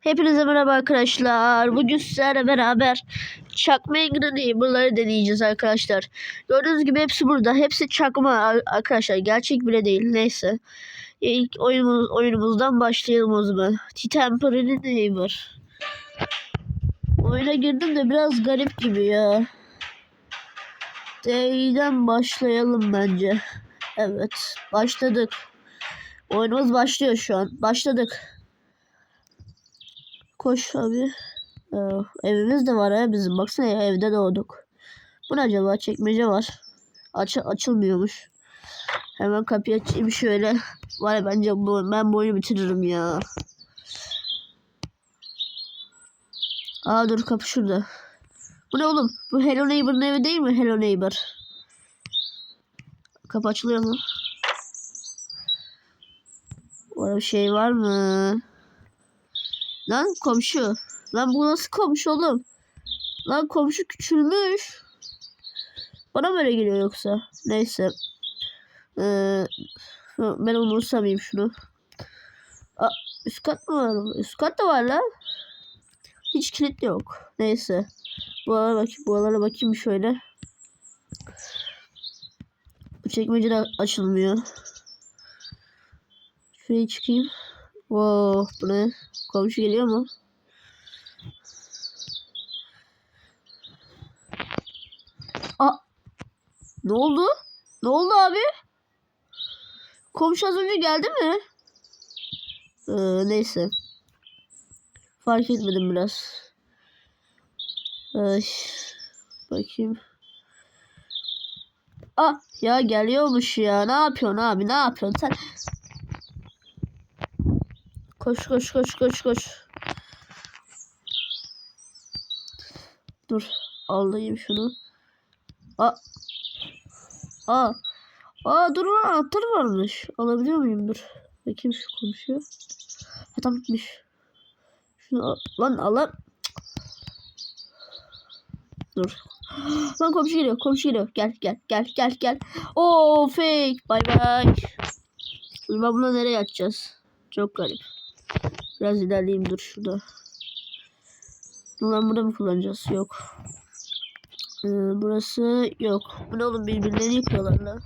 Hepinize merhaba arkadaşlar. Bugün sizlerle beraber çakma Ingrid Neighbor'ları deneyeceğiz arkadaşlar. Gördüğünüz gibi hepsi burada. Hepsi çakma ar- arkadaşlar. Gerçek bile değil. Neyse. İlk oyunumuz, oyunumuzdan başlayalım o zaman. Temporary Neighbor. Oyuna girdim de biraz garip gibi ya. D'den başlayalım bence. Evet. Başladık. Oyunumuz başlıyor şu an. Başladık. Koş abi. Ee, evimiz de var ha bizim. Baksana ya, evde doğduk. Bu ne acaba? Çekmece var. Aç açılmıyormuş. Hemen kapıyı açayım şöyle. Var ya bence bu, ben bu oyunu bitiririm ya. Aa dur kapı şurada. Bu ne oğlum? Bu Hello Neighbor'ın evi değil mi? Hello Neighbor. Kapı açılıyor mu? Orada bir şey var mı? Lan komşu. Lan bu nasıl komşu oğlum? Lan komşu küçülmüş. Bana mı öyle geliyor yoksa? Neyse. Ee, ben umursamayayım şunu. Aa, üst kat mı var? Üst kat da var lan. Hiç kilit yok. Neyse. Buralara bakayım, buralara bakayım şöyle. Bu çekmece de açılmıyor. Şuraya çıkayım. Wow, bu? Komşu geliyor mu? Aa, ne oldu? Ne oldu abi? Komşu az önce geldi mi? Ee, neyse. Fark etmedim biraz. Ay, bakayım. Ah ya geliyormuş ya. Ne yapıyorsun abi? Ne yapıyorsun sen? Koş koş koş koş koş. Dur. Alayım şunu. Aa. Aa. Aa dur lan anahtar varmış. Alabiliyor muyum? Dur. Bakayım şu komşuya. Ha tam gitmiş. Şunu al. Lan al lan. Dur. Lan komşu geliyor. Komşu geliyor. Gel gel gel gel gel. Oo fake. Bay bay. Şimdi ben buna nereye atacağız? Çok garip. Biraz ilerleyeyim dur şurada. Ulan burada mı kullanacağız? Yok. Ee, burası yok. Bu ne oğlum birbirlerini yıkıyorlar lan.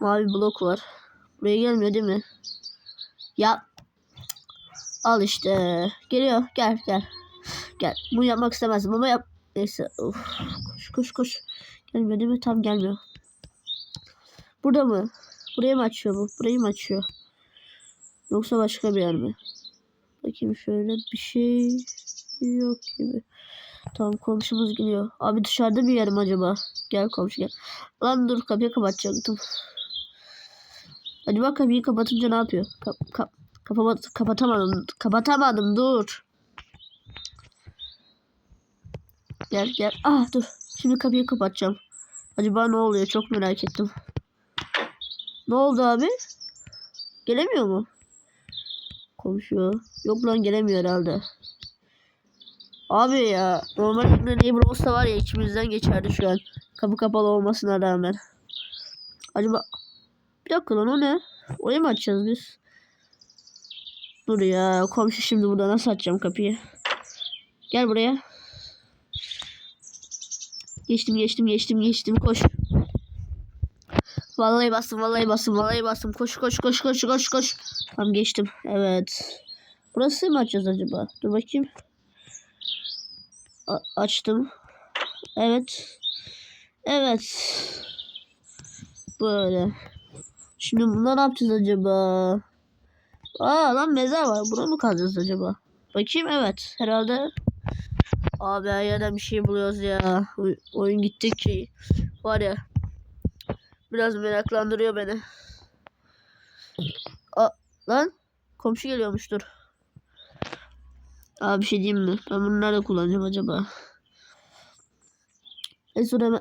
Mavi blok var. Buraya gelmiyor değil mi? Ya. Al işte. Geliyor. Gel gel. Gel. Bunu yapmak istemezdim ama yap. Neyse. Of. Koş koş koş. Gelmiyor değil mi? Tam gelmiyor. Burada mı? Burayı mı açıyor bu? Burayı mı açıyor? Yoksa başka bir yer mi? Bakayım şöyle bir şey yok gibi. Tamam komşumuz geliyor. Abi dışarıda bir yer mi acaba? Gel komşu gel. Lan dur kapıyı kapatacaktım. Acaba kapıyı kapatınca ne yapıyor? Kap, kap, kapama, kapatamadım. Kapatamadım dur. Gel gel. Ah dur. Şimdi kapıyı kapatacağım. Acaba ne oluyor? Çok merak ettim. Ne oldu abi? Gelemiyor mu? Komşu. Yok lan gelemiyor herhalde. Abi ya normalde Neighbor olsa var ya içimizden geçerdi şu an. Kapı kapalı olmasına rağmen. Acaba bir dakika lan o ne? Oraya mı açacağız biz? Dur ya komşu şimdi burada nasıl açacağım kapıyı? Gel buraya. Geçtim geçtim geçtim geçtim koş. Vallahi bastım vallahi bastım vallahi bastım. Koş koş koş koş koş koş. Tamam geçtim. Evet. Burası mı açacağız acaba? Dur bakayım. A- açtım. Evet. Evet. Böyle. Şimdi bunlar ne yapacağız acaba? Aa lan mezar var. Buna mı kalacağız acaba? Bakayım evet. Herhalde. Abi her yerden bir şey buluyoruz ya. Oy- oyun gittikçe var ya. Biraz meraklandırıyor beni. Aa, lan komşu geliyormuş dur. Abi bir şey diyeyim mi? Ben bunu nerede kullanacağım acaba? En son hemen...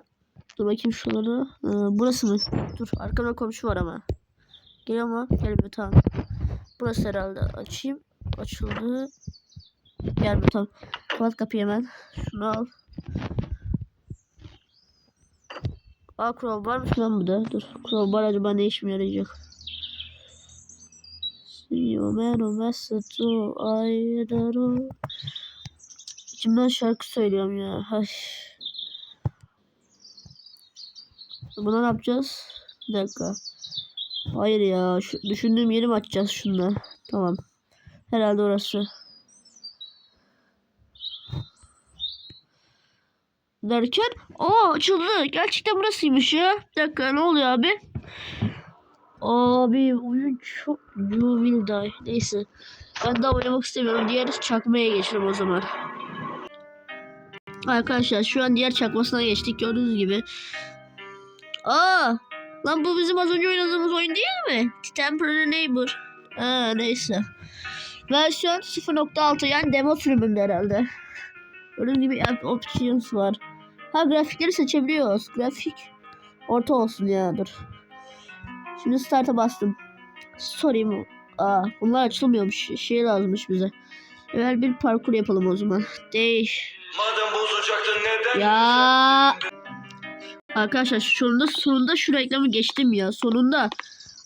Dur bakayım şuraları. Ee, burası mı? Dur arkamda komşu var ama. Geliyor mu? Gelmiyor tamam. Burası herhalde. Açayım. Açıldı. Gelmiyor tamam. Kapat kapıyı hemen. Şunu al. Aa crowbar varmış lan bu da. Dur. Crowbar acaba ne işime yarayacak? Io meno messo tu ayro. İçimden şarkı söylüyorum ya. Ay. Buna ne yapacağız? Bir dakika. Hayır ya. Şu, düşündüğüm yeri mi açacağız şunda? Tamam. Herhalde orası. Derken aa açıldı. Gerçekten burasıymış ya. Bir dakika ne oluyor abi? Abi oyun çok you will die. Neyse. Ben daha oynamak istemiyorum. Diğer çakmaya geçelim o zaman. Arkadaşlar şu an diğer çakmasına geçtik gördüğünüz gibi. Aa! Lan bu bizim az önce oynadığımız oyun değil mi? Temporary Neighbor. Aa neyse. Versiyon 0.6 yani demo sürümünde herhalde. Gördüğünüz gibi options var. Ha grafikleri seçebiliyoruz. Grafik orta olsun ya dur. Şimdi start'a bastım. Sorry mu? Aa bunlar açılmıyormuş. Şey lazımmış bize. Evvel bir parkur yapalım o zaman. Değiş. Madem bozacaktın neden? Ya. Arkadaşlar sonunda sonunda şu reklamı geçtim ya. Sonunda.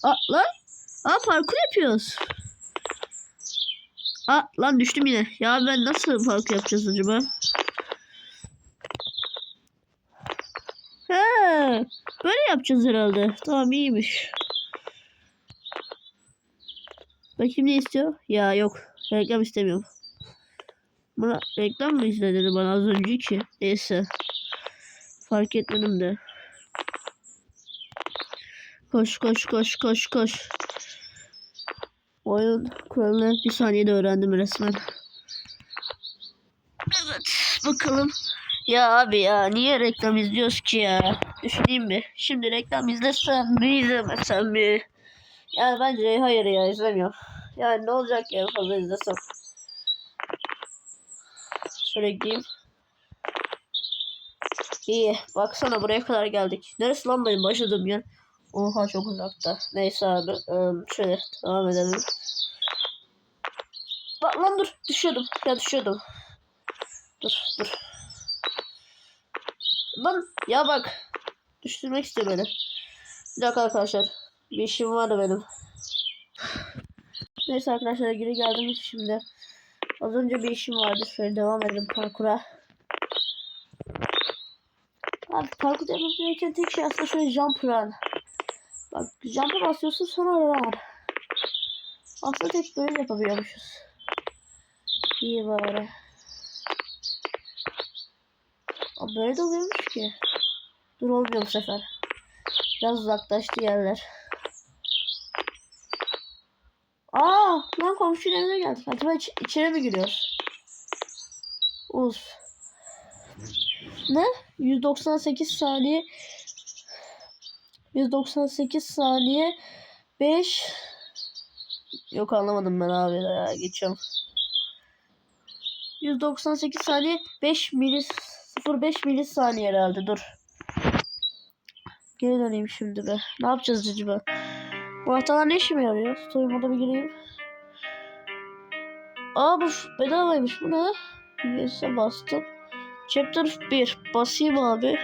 Aa lan. Aa parkur yapıyoruz. Aa lan düştüm yine. Ya ben nasıl parkur yapacağız acaba? Böyle yapacağız herhalde. Tamam iyiymiş. Bakayım ne istiyor? Ya yok. Reklam istemiyorum. Bana reklam mı izle dedi bana az önce ki. Neyse. Fark etmedim de. Koş koş koş koş koş. Oyun kuralını bir saniyede öğrendim resmen. Evet bakalım. Ya abi ya niye reklam izliyoruz ki ya? Düşüneyim mi? Şimdi reklam izlesem mi izlemesem mi? Yani bence hayır ya izlemiyorum. Yani ne olacak ya fazla izlesem. Şöyle gideyim. İyi. Baksana buraya kadar geldik. Neresi lan benim başladığım yer? Oha çok uzakta. Neyse abi. ıı, şöyle devam edelim. Bak lan dur. Düşüyordum. Ya düşüyordum. Dur dur. Lan ya bak. Düşürmek istiyor beni. Bir dakika arkadaşlar. Bir işim vardı benim. Neyse arkadaşlar geri geldim şimdi. Az önce bir işim vardı. Şöyle devam edelim parkura. Abi parkur yapmak gereken tek şey aslında şöyle jump run. Bak jump'a basıyorsun sonra run. Aslında tek böyle yapabiliyormuşuz. İyi bari. Abi böyle de oluyormuş ki. Dur olmuyor bu sefer. Biraz uzaklaştı yerler. Aa, lan komşunun evine geldik. Acaba iç, içeri mi giriyoruz? Uf. Ne? 198 saniye 198 saniye 5 Yok anlamadım ben abi ya geçiyorum 198 saniye 5 milis 05 milisaniye herhalde dur Geri döneyim şimdi be ne yapacağız acaba? Bu haftalar ne işime yarıyor? Moda bir gireyim. Aa bu bedavaymış. Bu ne? Üyese bastım. Chapter 1 basayım abi.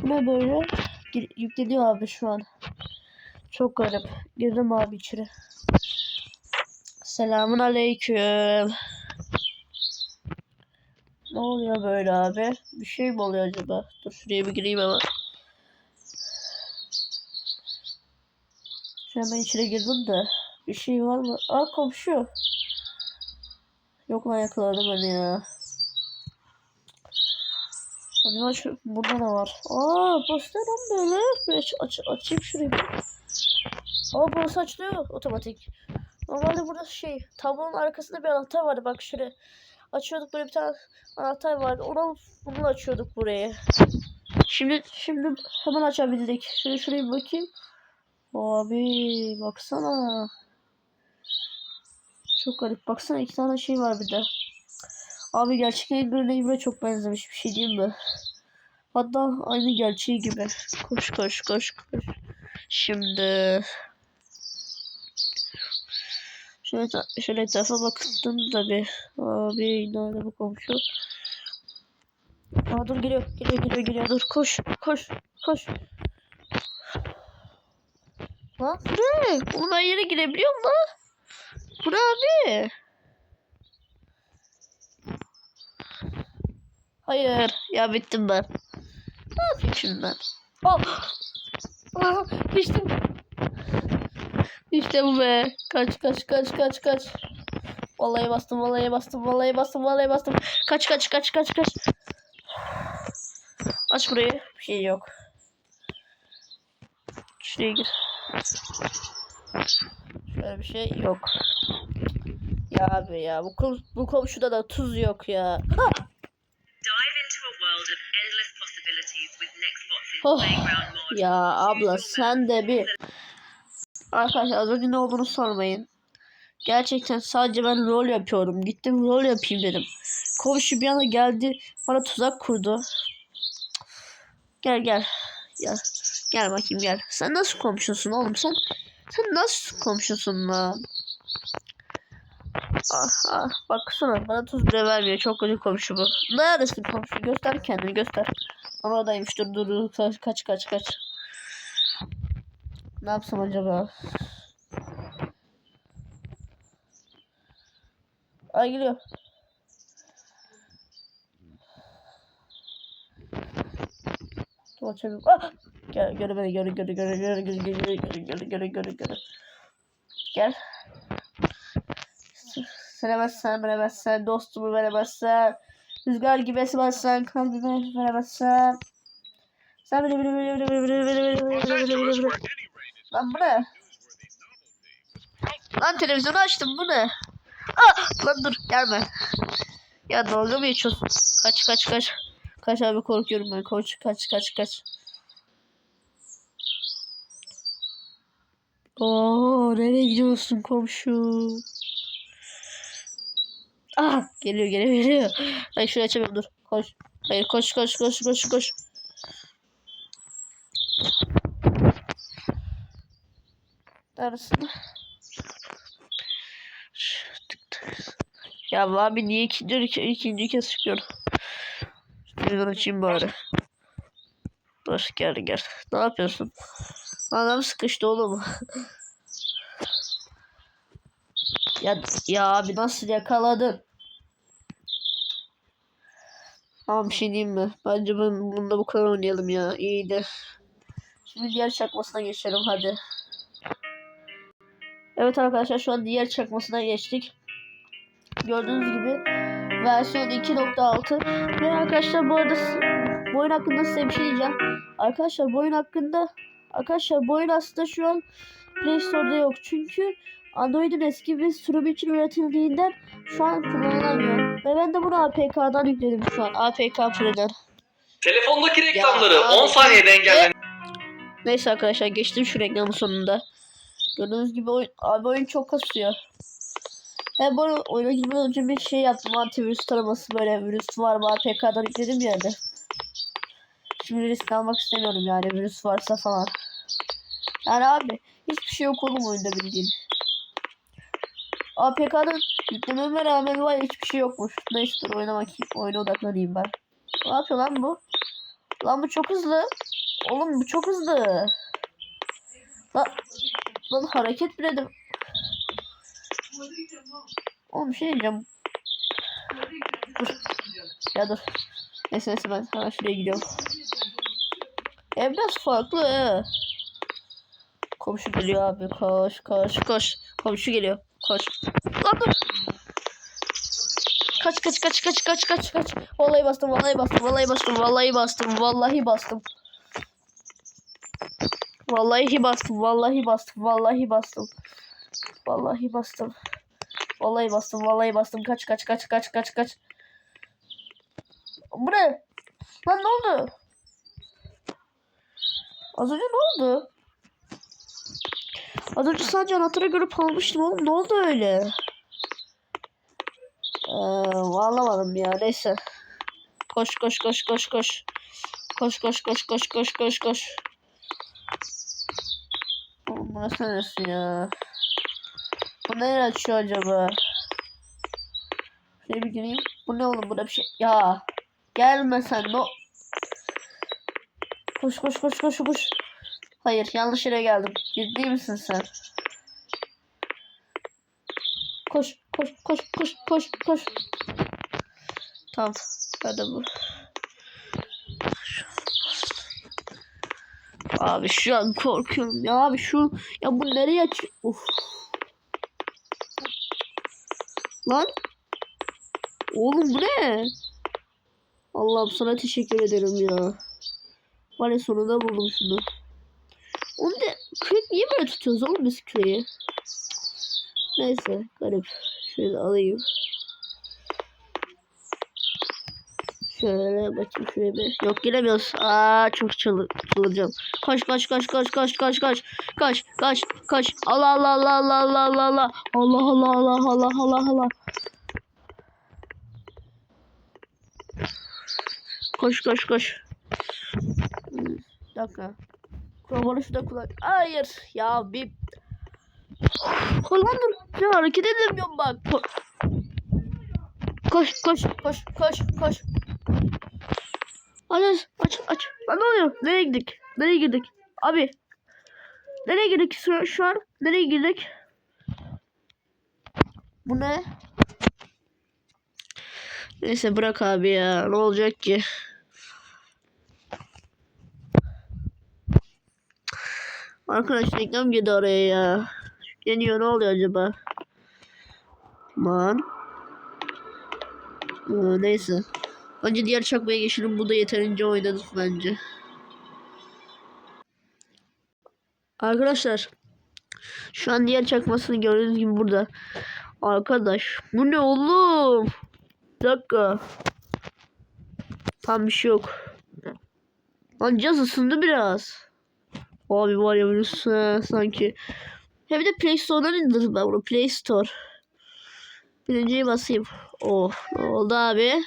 Bu ne böyle? Yükleniyor abi şu an. Çok garip. Girdim abi içeri. Selamun aleyküm. Ne oluyor böyle abi? Bir şey mi oluyor acaba? Dur şuraya bir gireyim ama An ben içeri girdim de Bir şey var mı Aa komşu Yok lan yakaladı beni ya Acaba şu burada ne var? Aa poster lan böyle. Bir aç, aç, açayım şurayı. Aa burası açılıyor otomatik. Normalde burada şey tablonun arkasında bir anahtar vardı bak şuraya. Açıyorduk böyle bir tane anahtar vardı. Onu alıp bunu açıyorduk buraya. Şimdi şimdi hemen açabildik. Şöyle şuraya bir bakayım. Abi baksana. Çok garip. Baksana iki tane şey var bir de. Abi gerçek Edgar Neighbor'a çok benzemiş bir şey diyeyim mi? Hatta aynı gerçeği gibi. Koş koş koş koş. Şimdi şöyle, şöyle etrafa baktım da bir. Abi nerede bu komşu? Aa dur geliyor geliyor geliyor geliyor dur koş koş koş. Lan bu ne? Yere girebiliyorum lan. Bu abi? Hayır. Ya bittim ben. Ne yapayım şimdi ben? Oh. Ah, düştüm. İşte bu be. Kaç kaç kaç kaç kaç. Vallahi bastım, vallahi bastım, vallahi bastım, vallahi bastım. Kaç kaç kaç kaç kaç. Aç burayı. Bir şey yok. Şuraya gir. Şöyle bir şey yok. Ya abi ya bu, kom- bu komşuda da tuz yok ya. Dive into a world of endless possibilities with Nextbox's Oh. Ya abla sen de bir Arkadaşlar az önce ne olduğunu sormayın. Gerçekten sadece ben rol yapıyorum. Gittim rol yapayım dedim. Komşu bir anda geldi bana tuzak kurdu. Gel gel. Gel. Gel bakayım gel. Sen nasıl komşusun oğlum sen? Sen nasıl komşusun lan? Ah ah baksana bana tuz bile vermiyor. Çok kötü komşu bu. Neredesin komşu? Göster kendini göster. Oradaymış. Dur dur dur. Kaç kaç kaç. Ne yapsam acaba? Ay geliyor. Dur açalım. Ah! Gel gel beni gel gel gel gel gel gel gel gel gel gel gel. Sevemezsen, veremezsen, dostumu veremezsen, rüzgar gibi esmezsen, kalbime veremezsen. Sen beni beni beni beni beni beni beni beni beni beni beni Lan bu ne? Lan televizyonu açtım bu ne? Ah! Lan dur gelme. Ya dalga mı geçiyorsun? Kaç kaç kaç. Kaç abi korkuyorum ben. Koç kaç kaç kaç. Oo nereye gidiyorsun komşu? Ah geliyor geliyor geliyor. Hayır şurayı açamıyorum dur. Koş. Hayır koş koş koş koş koş. Neredesin? Ya abi niye ikinci, ikinci kez çıkıyor? Şuradan açayım bari. Dur gel gel. Ne yapıyorsun? Adam sıkıştı oğlum. ya, ya abi nasıl yakaladın? Tamam bir şey diyeyim mi? Bence ben bunda bu kadar oynayalım ya. İyiydi. Şimdi diğer çakmasına geçelim hadi. Evet arkadaşlar şu an diğer çakmasına geçtik. Gördüğünüz gibi versiyon 2.6 ve arkadaşlar bu arada bu oyun hakkında size bir şey diyeceğim. Arkadaşlar bu oyun hakkında arkadaşlar bu oyun aslında şu an Play Store'da yok. Çünkü Android'in eski bir sürümü için üretildiğinden şu an kullanılamıyor. Ve ben de bunu APK'dan yükledim şu an. APK Pro'dan. Telefondaki reklamları Ya abi, 10 saniyede engellemek Neyse arkadaşlar geçtim şu reklamın sonunda. Gördüğünüz gibi oyun, abi oyun çok kasıyor. Ben bu oyuna girmeden önce bir şey yaptım. Antivirüs taraması böyle virüs var mı APK'dan yükledim ya Şimdi risk almak istemiyorum yani virüs varsa falan. Yani abi hiçbir şey yok oğlum oyunda bildiğin. APK'dan yüklememe rağmen var hiçbir şey yokmuş. Neyse dur oyuna bakayım. Oyuna odaklanayım ben. Ne yapıyor lan bu? Lan bu çok hızlı. Oğlum bu çok hızlı. Lan, lan hareket bile de... Oğlum şey diyeceğim. Dur. Ya dur. Neyse neyse ben hemen şuraya gidiyorum. Ev biraz farklı he. Komşu geliyor abi. Koş koş koş. Komşu geliyor. Koş. Lan dur. Kaç kaç kaç kaç kaç kaç kaç. Vallahi bastım vallahi bastım vallahi bastım vallahi bastım vallahi bastım. Vallahi bastım vallahi bastım vallahi bastım. Vallahi bastım. Vallahi bastım vallahi bastım. Kaç kaç kaç kaç kaç kaç. Bu ne? Lan ne oldu? Az önce ne oldu? Az önce sadece anahtarı görüp almıştım oğlum. Ne oldu öyle? Ee, anlamadım ya. Neyse. Koş koş koş koş koş. Koş koş koş koş koş koş koş. Oğlum burası neresi ya? Bu nereye açıyor acaba? Şöyle bir gireyim. Bu ne oğlum? Burada bir şey. Ya. Gelme sen. No. Koş koş koş koş koş. Hayır yanlış yere geldim. Ciddi misin sen? Koş koş koş koş koş koş. Tamam. Hadi bu. Abi şu an korkuyorum ya abi şu ya bu nereye aç? Uf. Lan. Oğlum bu ne? Allah'ım sana teşekkür ederim ya. Var ya sonunda buldum şunu. Onu da kürek niye böyle tutuyoruz oğlum biz küreği? Neyse garip. Şöyle alayım. Şöyle bakayım şuraya bir. Yok giremiyoruz. Aa çok çıldıracağım. Koş koş koş koş koş koş koş. Koş koş koş. Allah Allah Allah Allah Allah Allah Allah. Allah Allah Allah Allah Allah Allah. Koş koş koş. Dakika. Kravanı şurada kullan. Hayır ya bir. Ulan dur. Ya hareket edemiyorum bak. Ko- Koş koş koş koş koş. Aç aç aç. Lan ne oluyor? Nereye girdik? Nereye girdik? Abi. Nereye girdik şu, şu an? Nereye girdik? Bu ne? Neyse bırak abi ya. Ne olacak ki? Arkadaş reklam girdi oraya ya. Geliyor ne oluyor acaba? Man. Ee, neyse. Önce diğer çakmaya geçelim. Bu da yeterince oynadık bence. Arkadaşlar. Şu an diğer çakmasını gördüğünüz gibi burada. Arkadaş. Bu ne oğlum? Bir dakika. Tam bir şey yok. Lan cihaz ısındı biraz. Abi var ya ha, sanki. Hem de Play Store'dan indirdim ben bunu. Play Store. Birinciyi basayım. Oh ne oldu abi?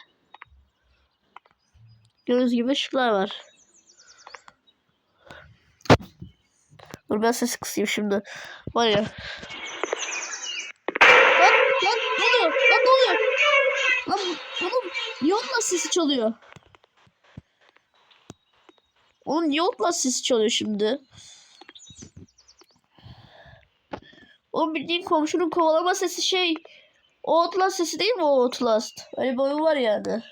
Gördüğünüz gibi ışıklar var. Dur ben sesi kısayım şimdi. Var ya. Lan lan ne oluyor? Lan ne oluyor? Lan niye onunla sesi çalıyor? Oğlum niye onunla sesi çalıyor şimdi? O bildiğin komşunun kovalama sesi şey. O Outlast sesi değil mi o Outlast? Öyle bir oyun var yani.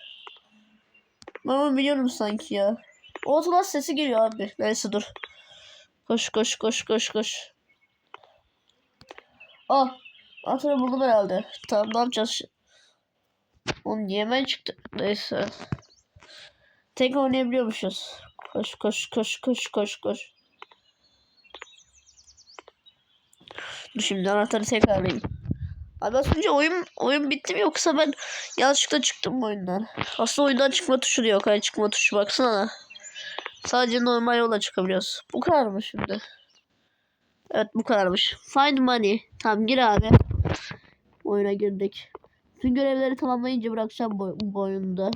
Ben onu biliyorum sanki ya. Outlast sesi geliyor abi. Neyse dur. Koş koş koş koş koş. Ah. Anahtarı buldum herhalde. Tamam ne yapacağız? Oğlum niye hemen çıktı? Neyse. Tek oynayabiliyormuşuz. Koş koş koş koş koş koş. Dur şimdi anahtarı tekrar alayım. Abi az oyun, oyun bitti mi yoksa ben yanlışlıkla çıktım bu oyundan. Aslında oyundan çıkma tuşu da yok. Hani çıkma tuşu baksana. Sadece normal yola çıkabiliyoruz. Bu kadar mı şimdi? Evet bu kadarmış. Find money. Tamam gir abi. Oyuna girdik. Tüm görevleri tamamlayınca bırakacağım bu, bu oyunda.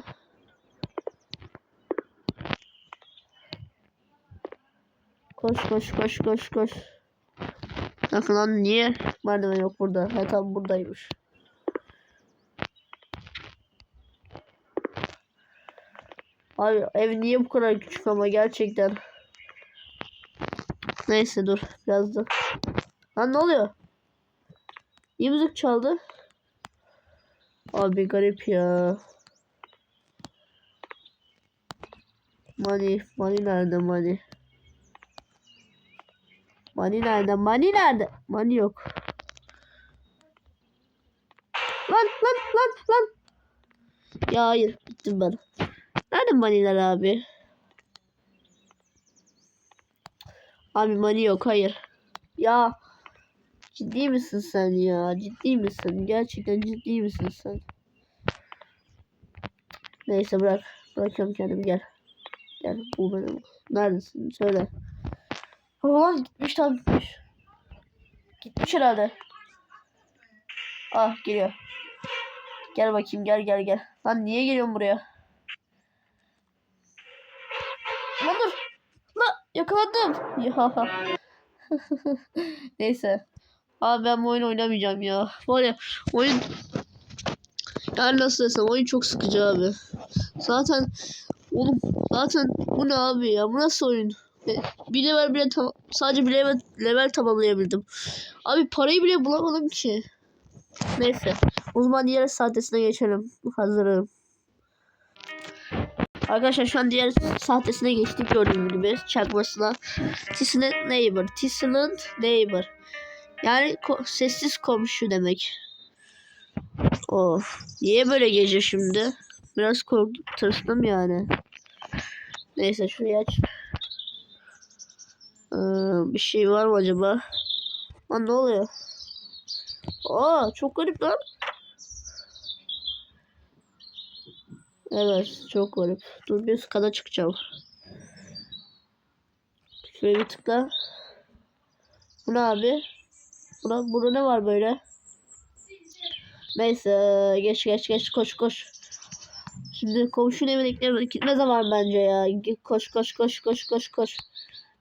Koş koş koş koş koş. Bakın lan niye merdiven yok burada? Ha tam buradaymış. Abi ev niye bu kadar küçük ama gerçekten. Neyse dur biraz da. Lan ne oluyor? Niye müzik çaldı? Abi garip ya. Money, money nerede money? Money nerede? Money nerede? Money yok. Lan lan lan lan. Ya hayır gittim ben. Nerede moneyler abi? Abi money yok hayır. Ya ciddi misin sen ya? Ciddi misin? Gerçekten ciddi misin sen? Neyse bırak. Bırakıyorum kendimi gel. Gel bu benim. Neredesin? Söyle. Ulan gitmiş tam gitmiş. Gitmiş herhalde. Ah geliyor. Gel bakayım gel gel gel. Lan niye geliyorsun buraya? Lan dur. Lan yakalandım. Ya. Neyse. Abi ben bu oyunu oynamayacağım ya. Var ya oyun yani nasıl desem oyun çok sıkıcı abi. Zaten oğlum zaten bu ne abi ya bu nasıl oyun? E, Bir level bile sadece bir level, level tamamlayabildim. Abi parayı bile bulamadım ki. Neyse. O zaman diğer sahtesine geçelim. Hazırım. Arkadaşlar şu an diğer sahtesine geçtik gördüğünüz gibi çakmasına. Tisland neighbor. Tisland neighbor. Yani ko- sessiz komşu demek. Of. Niye böyle gece şimdi? Biraz korktum yani. Neyse şurayı aç. Ee, bir şey var mı acaba? Lan ne oluyor? Aa çok garip lan. Evet çok garip. Dur bir kata çıkacağım. Şuraya bir tıkla. Bu ne abi? Buna, burada ne var böyle? Neyse geç geç geç koş koş. Şimdi komşunun evine gitmez, gitme zaman bence ya. Koş koş koş koş koş koş.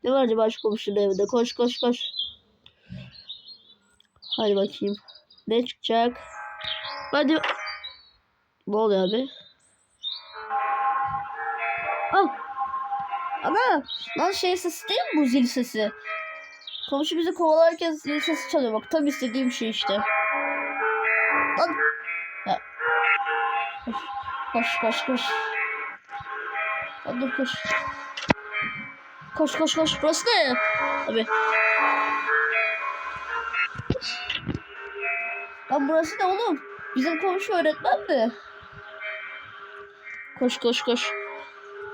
Ne var acaba şu komşunun evinde? Koş koş koş. Hadi bakayım. Ne çıkacak? Hadi. Ne oluyor abi? Al. Ana. Lan şey sesi değil mi bu zil sesi? Komşu bizi kovalarken zil sesi çalıyor. Bak tam istediğim şey işte. Lan. Ya. Koş koş koş. Lan dur koş. Koş koş koş. Burası ne? Abi. Lan burası ne oğlum? Bizim komşu öğretmen mi? Koş koş koş.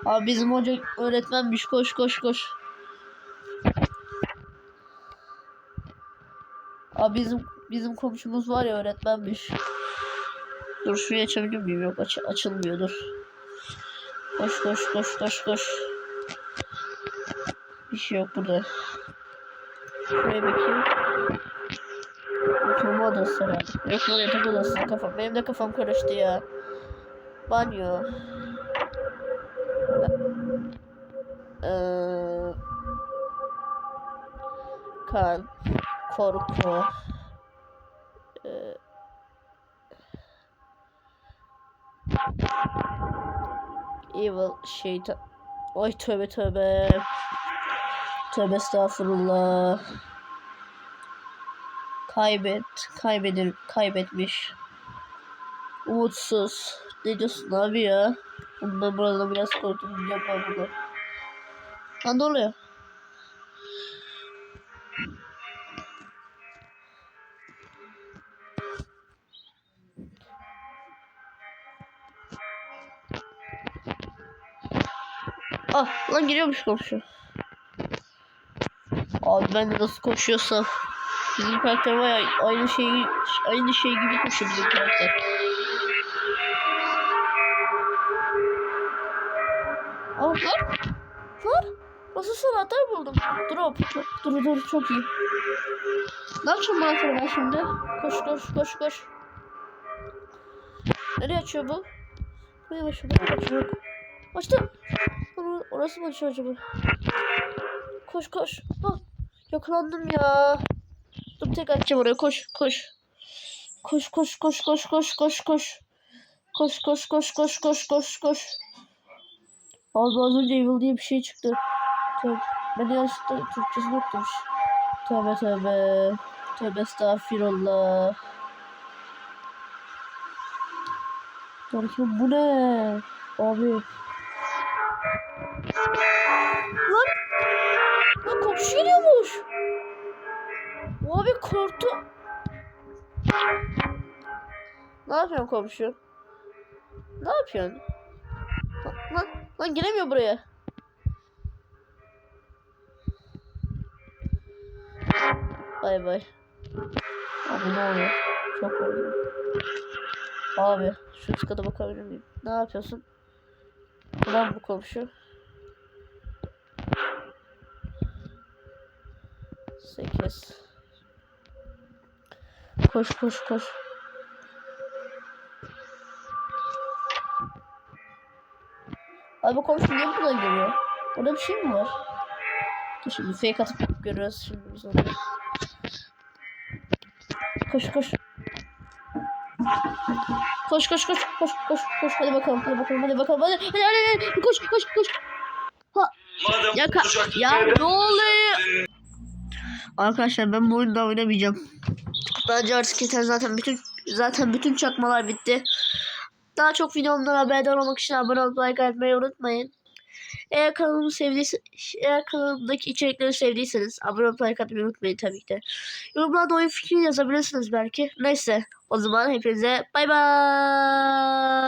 Abi bizim hoca öğretmenmiş. Koş koş koş. Abi bizim bizim komşumuz var ya öğretmenmiş. Dur şurayı açabilir miyim? Yok aç açılmıyor dur. Koş koş koş koş koş. Bir şey yok burada. Şuraya bakayım. Oturma odası herhalde. Yok lan yatak odası. Kafam. Benim de kafam karıştı ya. Banyo. Eee kan, korku, eee, evil, şeytan. Ay tövbe tövbe. Tövbe estağfurullah. Kaybet, kaybedir, kaybetmiş. Umutsuz. Ne diyorsun abi ya? Bundan burada biraz kurtulacağım ben bunu. Lan ne oluyor? Ah lan giriyormuş komşu. Abi ben de nasıl koşuyorsam. Bizim karakter var aynı şeyi aynı şey gibi koşuyor bizim karakter. Aa lan. Lan. Nasıl son atar buldum. Drop. Dur dur çok iyi. Ne yapacağım ben sonra ben şimdi? Koş koş koş koş. Nereye açıyor bu? Buraya açıyor. Buraya açıyor. Açtım. Or orası mı açıyor acaba? Koş koş. Ah, yakalandım ya. Dur tek açacağım oraya. Koş koş. Koş koş koş koş koş koş koş. Koş koş koş koş koş koş koş. Abi az önce evil diye bir şey çıktı. Tövbe. Ben yanlışlıkla Türkçesini okumuş. Tövbe tövbe. Tövbe estağfirullah. Bakayım bu ne? Abi. Lan komşu geliyormuş. Abi korktum. Ne yapıyorsun komşu? Ne yapıyorsun? Lan, lan, lan giremiyor buraya. Bay bay. Abi ne oluyor? Çok oluyor. Abi şu kata bakabilir miyim? Ne yapıyorsun? Lan bu komşu. Sekiz. Koş koş koş. Abi bu komşu niye buradan geliyor? Orada bir şey mi var? Dur şimdi fake atıp görüyoruz şimdi biz onu. Koş koş. Koş koş koş koş koş koş hadi bakalım hadi bakalım hadi bakalım hadi hadi hadi, hadi. koş koş koş. Madem Ya, ya ne oluyor? Arkadaşlar ben bu oyunda oynamayacağım. Bence artık yeter zaten bütün zaten bütün çakmalar bitti. Daha çok videomdan haberdar olmak için abone olup like atmayı unutmayın. Eğer kanalımı sevdiyse, eğer kanalımdaki içerikleri sevdiyseniz abone olup like atmayı unutmayın tabii ki de. Yorumlarda oyun fikri yazabilirsiniz belki. Neyse o zaman hepinize bay bay.